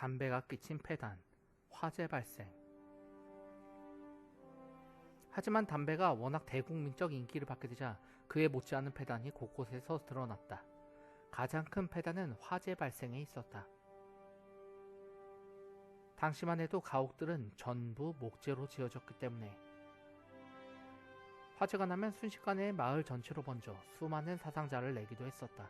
담배가 끼친 폐단, 화재 발생. 하지만 담배가 워낙 대국민적 인기를 받게 되자 그에 못지않은 폐단이 곳곳에서 드러났다. 가장 큰 폐단은 화재 발생에 있었다. 당시만 해도 가옥들은 전부 목재로 지어졌기 때문에 화재가 나면 순식간에 마을 전체로 번져 수많은 사상자를 내기도 했었다.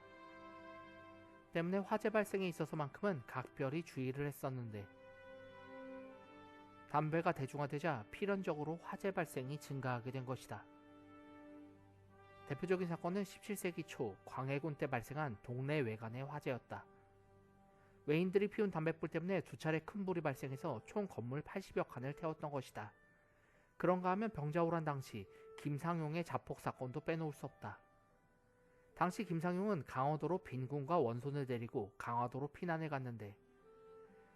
때문에 화재 발생에 있어서만큼은 각별히 주의를 했었는데 담배가 대중화되자 필연적으로 화재 발생이 증가하게 된 것이다. 대표적인 사건은 17세기 초 광해군 때 발생한 동네 외관의 화재였다. 외인들이 피운 담뱃불 때문에 두 차례 큰 불이 발생해서 총 건물 80여 칸을 태웠던 것이다. 그런가 하면 병자호란 당시 김상용의 자폭 사건도 빼놓을 수 없다. 당시 김상용은 강화도로 빈군과 원손을 데리고 강화도로 피난을 갔는데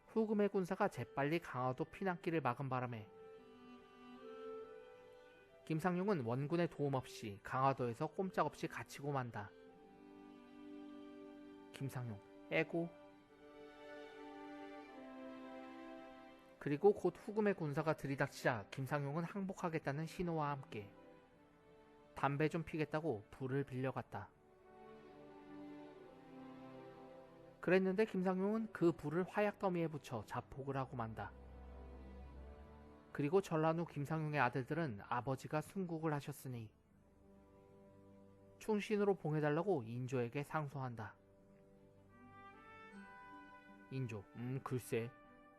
후금의 군사가 재빨리 강화도 피난길을 막은 바람에 김상용은 원군의 도움 없이 강화도에서 꼼짝없이 갇히고 만다. 김상용, 에고. 그리고 곧 후금의 군사가 들이닥치자 김상용은 항복하겠다는 신호와 함께 담배 좀 피겠다고 불을 빌려갔다. 그랬는데 김상용은 그 불을 화약 더미에 붙여 자폭을 하고 만다. 그리고 전란 후 김상용의 아들들은 아버지가 순국을 하셨으니 충신으로 봉해달라고 인조에게 상소한다. 인조, 음 글쎄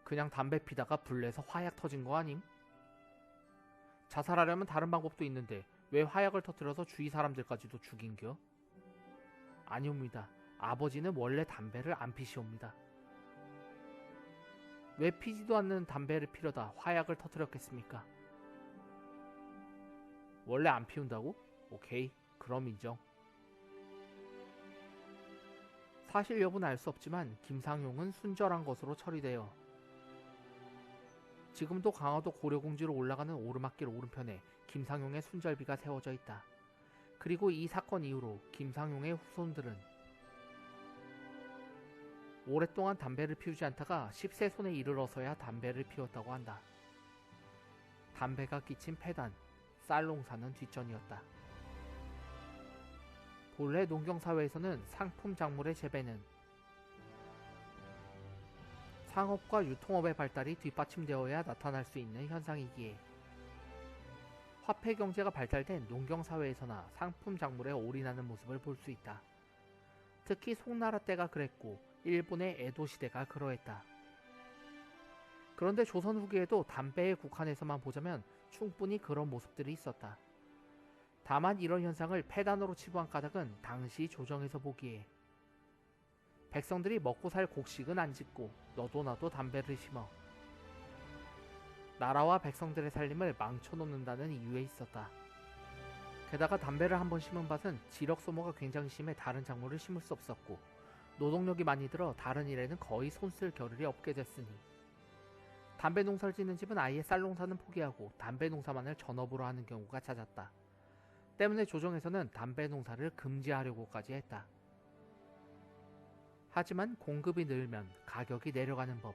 그냥 담배 피다가 불내서 화약 터진 거 아님? 자살하려면 다른 방법도 있는데 왜 화약을 터뜨려서 주위 사람들까지도 죽인겨? 아니옵니다. 아버지는 원래 담배를 안 피시옵니다. 왜 피지도 않는 담배를 피려다 화약을 터뜨렸겠습니까? 원래 안 피운다고? 오케이, 그럼 인정. 사실 여부는 알 수 없지만 김상용은 순절한 것으로 처리되어 지금도 강화도 고려공지로 올라가는 오르막길 오른편에 김상용의 순절비가 세워져 있다. 그리고 이 사건 이후로 김상용의 후손들은 오랫동안 담배를 피우지 않다가 10세 손에 이르러서야 담배를 피웠다고 한다. 담배가 끼친 폐단, 쌀농사는 뒷전이었다. 본래 농경사회에서는 상품 작물의 재배는 상업과 유통업의 발달이 뒷받침되어야 나타날 수 있는 현상이기에 화폐 경제가 발달된 농경사회에서나 상품 작물에 올인하는 모습을 볼 수 있다. 특히 송나라 때가 그랬고 일본의 에도 시대가 그러했다. 그런데 조선 후기에도 담배에 국한해서만 보자면 충분히 그런 모습들이 있었다. 다만 이런 현상을 폐단으로 치부한 까닭은 당시 조정에서 보기에 백성들이 먹고 살 곡식은 안 짓고 너도 나도 담배를 심어 나라와 백성들의 살림을 망쳐놓는다는 이유에 있었다. 게다가 담배를 한번 심은 밭은 지력 소모가 굉장히 심해 다른 작물을 심을 수 없었고 노동력이 많이 들어 다른 일에는 거의 손쓸 겨를이 없게 됐으니 담배 농사를 짓는 집은 아예 쌀 농사는 포기하고 담배 농사만을 전업으로 하는 경우가 잦았다. 때문에 조정에서는 담배 농사를 금지하려고까지 했다. 하지만 공급이 늘면 가격이 내려가는 법.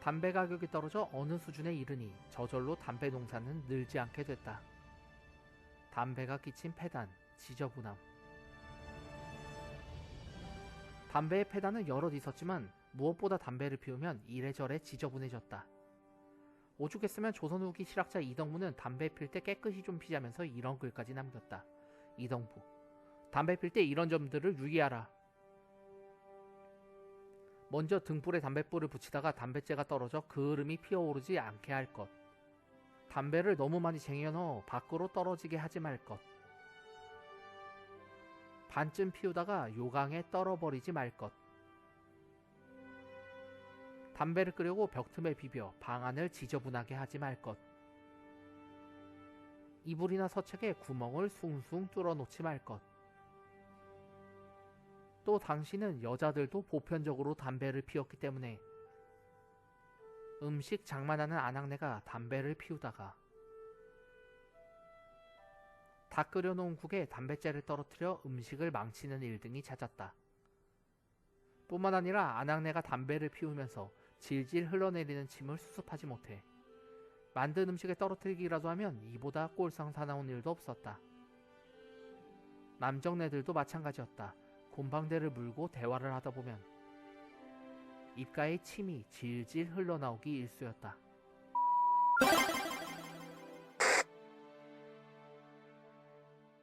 담배 가격이 떨어져 어느 수준에 이르니 저절로 담배 농사는 늘지 않게 됐다. 담배가 끼친 폐단, 지저분함. 담배의 폐단은 여럿 있었지만 무엇보다 담배를 피우면 이래저래 지저분해졌다. 오죽했으면 조선 후기 실학자 이덕무는 담배 필 때 깨끗이 좀 피자면서 이런 글까지 남겼다. 이덕무, 담배 필 때 이런 점들을 유의하라. 먼저 등불에 담뱃불을 붙이다가 담뱃재가 떨어져 그을음이 피어오르지 않게 할 것. 담배를 너무 많이 쟁여넣어 밖으로 떨어지게 하지 말 것. 반쯤 피우다가 요강에 떨어버리지 말 것. 담배를 끄려고 벽틈에 비벼 방안을 지저분하게 하지 말 것. 이불이나 서책에 구멍을 숭숭 뚫어 놓지 말 것. 또 당신은 여자들도 보편적으로 담배를 피웠기 때문에 음식 장만하는 아낙네가 담배를 피우다가 다 끓여놓은 국에 담뱃재를 떨어뜨려 음식을 망치는 일 등이 잦았다. 뿐만 아니라 아낙네가 담배를 피우면서 질질 흘러내리는 침을 수습하지 못해 만든 음식에 떨어뜨리기라도 하면 이보다 꼴상 사나운 일도 없었다. 남정네들도 마찬가지였다. 곰방대를 물고 대화를 하다 보면 입가에 침이 질질 흘러나오기 일쑤였다.